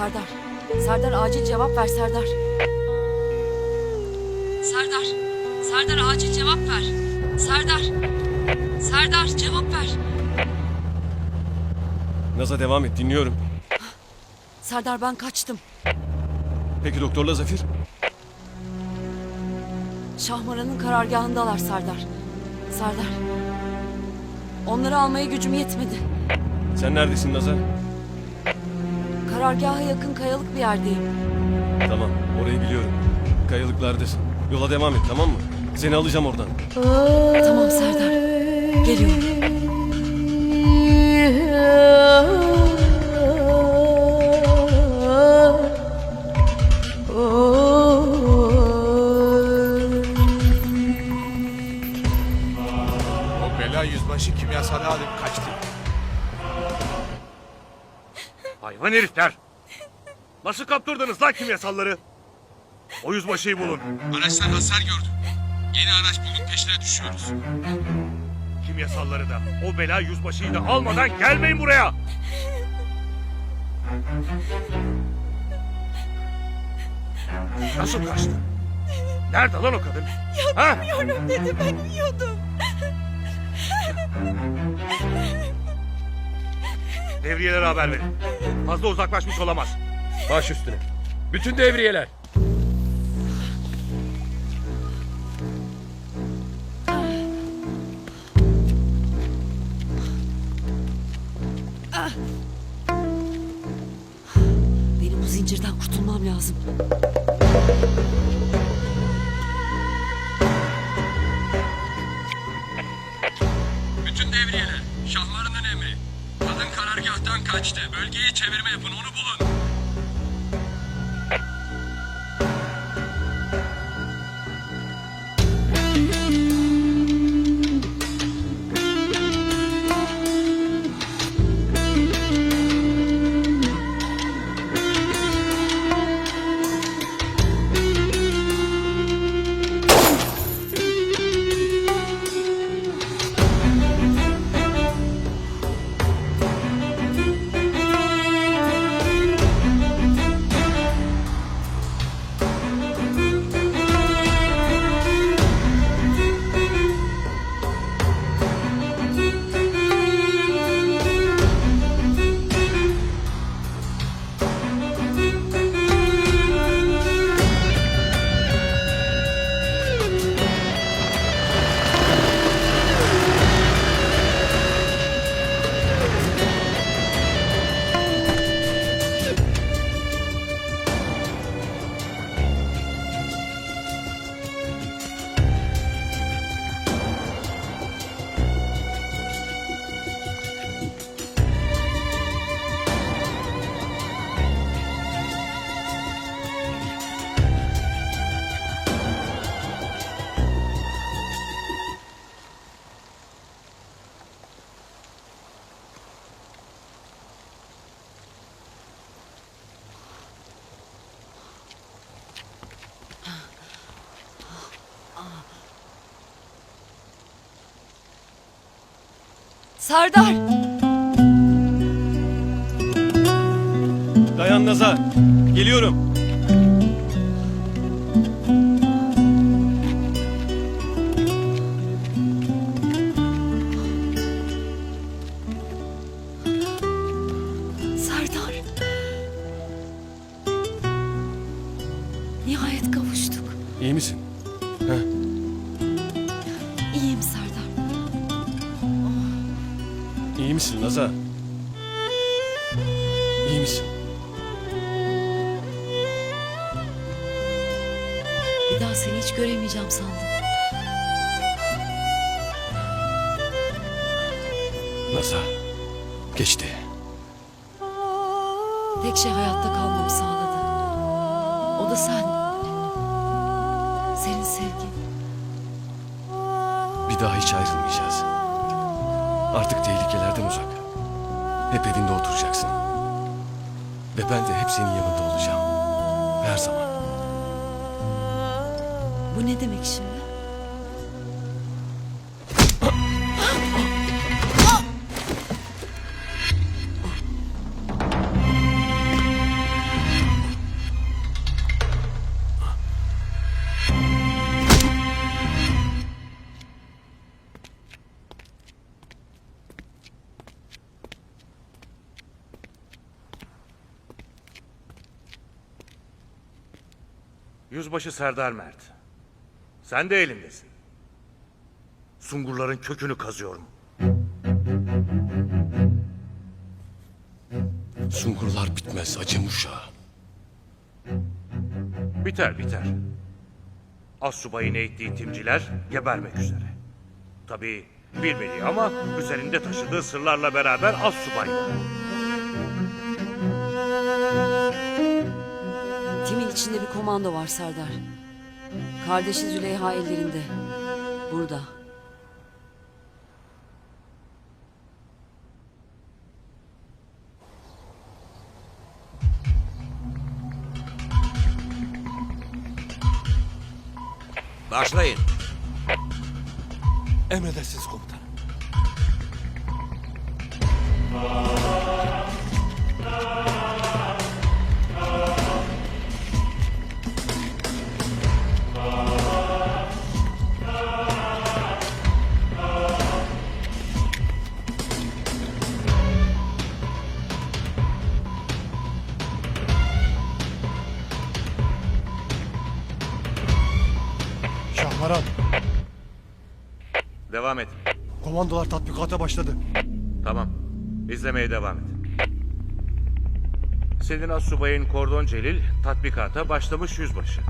Serdar acil cevap ver Serdar. Serdar. Serdar acil cevap ver. Serdar. Serdar cevap ver. Naza devam et dinliyorum. Serdar ben kaçtım. Peki doktorla Zafir? Şahmaran'ın karargahındalar Serdar. Serdar. Onları almaya gücüm yetmedi. Sen neredesin Naza? Karargaha yakın kayalık bir yerdeyim. Tamam orayı biliyorum. Kayalıklardasın. Yola devam et tamam mı? Seni alacağım oradan. Tamam Serdar. Geliyorum. O bela yüzbaşı kimyasalı alıp kaçtı. Hayvan herifler! Nasıl kaptırdınız lan kimyasalları? O yüzbaşıyı bulun. Araçtan hasar gördüm. Yeni araç bulduk peşine düşüyoruz. Kimyasalları da, o bela yüzbaşıyı da almadan gelmeyin buraya! Nasıl kaçtı? Nerede lan o kadın? ha? Bilmiyorum dedi ben biliyordum. Devriyelere haber verin. Fazla uzaklaşmış olamaz. Baş üstüne. Bütün devriyeler. Benim bu zincirden kurtulmam lazım. Kaçtı. Bölgeyi çevirme yapın onu bulun. Serdar! Dayan Naza. Geliyorum. Serdar! Nihayet kavuştuk. İyi misin? Heh, misin Naza? İyi misin? Bir daha seni hiç göremeyeceğim sandım. Naza. Geçti. Tek şey hayatta kalmamı sağladı. O da sen. Senin sevgin. Bir daha hiç ayrılmayacağız. Artık tehlikelerden uzak. Hep evinde oturacaksın. Ve ben de hep senin yanında olacağım. Her zaman. Bu ne demek şimdi? Yüzbaşı Serdar Mert. Sen de elindesin. Sungurların kökünü kazıyorum. Sungurlar bitmez acem uşağı. Biter biter. Az subayın eğittiği timciler gebermek üzere. Tabii bilmediği ama üzerinde taşıdığı sırlarla beraber az subaylar. Timin içinde bir komando var Serdar. Kardeşi Züleyha ellerinde. Burada. Başlayın. Emredersiniz komutanım. Devam et. komandolar tatbikata başladı. Tamam. İzlemeye devam et. Senin az subayın Kordon Celil tatbikata başlamış yüzbaşı.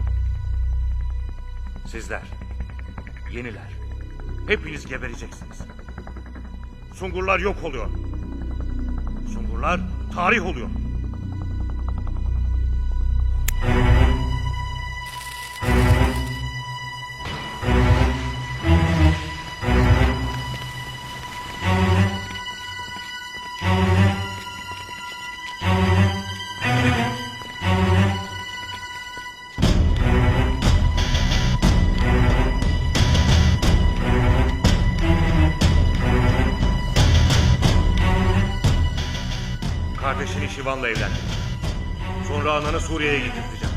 Sizler, yeniler, hepiniz gebereceksiniz. Sungurlar yok oluyor. Sungurlar tarih oluyor. Şivan'la evlendir. Sonra ananı Suriye'ye getirteceğim.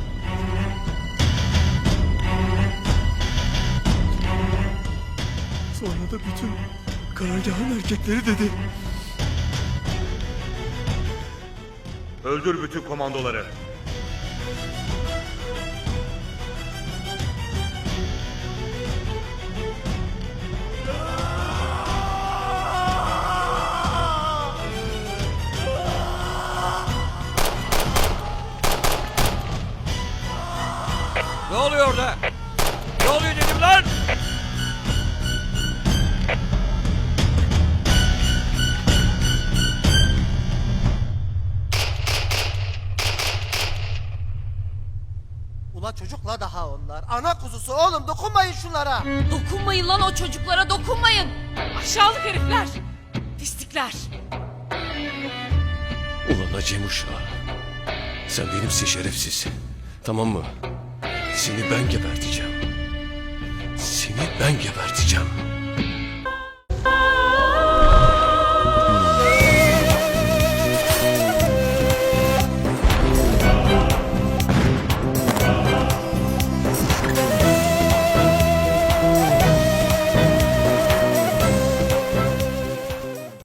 Sonra da bütün karargahın erkekleri dedi. Öldür bütün komandoları. Oluyor dedim lan? Ula çocukla daha onlar. Ana kuzusu oğlum dokunmayın şunlara. Dokunmayın lan o çocuklara dokunmayın. Aşağılık herifler. Pislikler. Ulan acem uşağı. Sen benimsin şerefsiz. Tamam mı? Seni ben geberteceğim. Ben geberteceğim.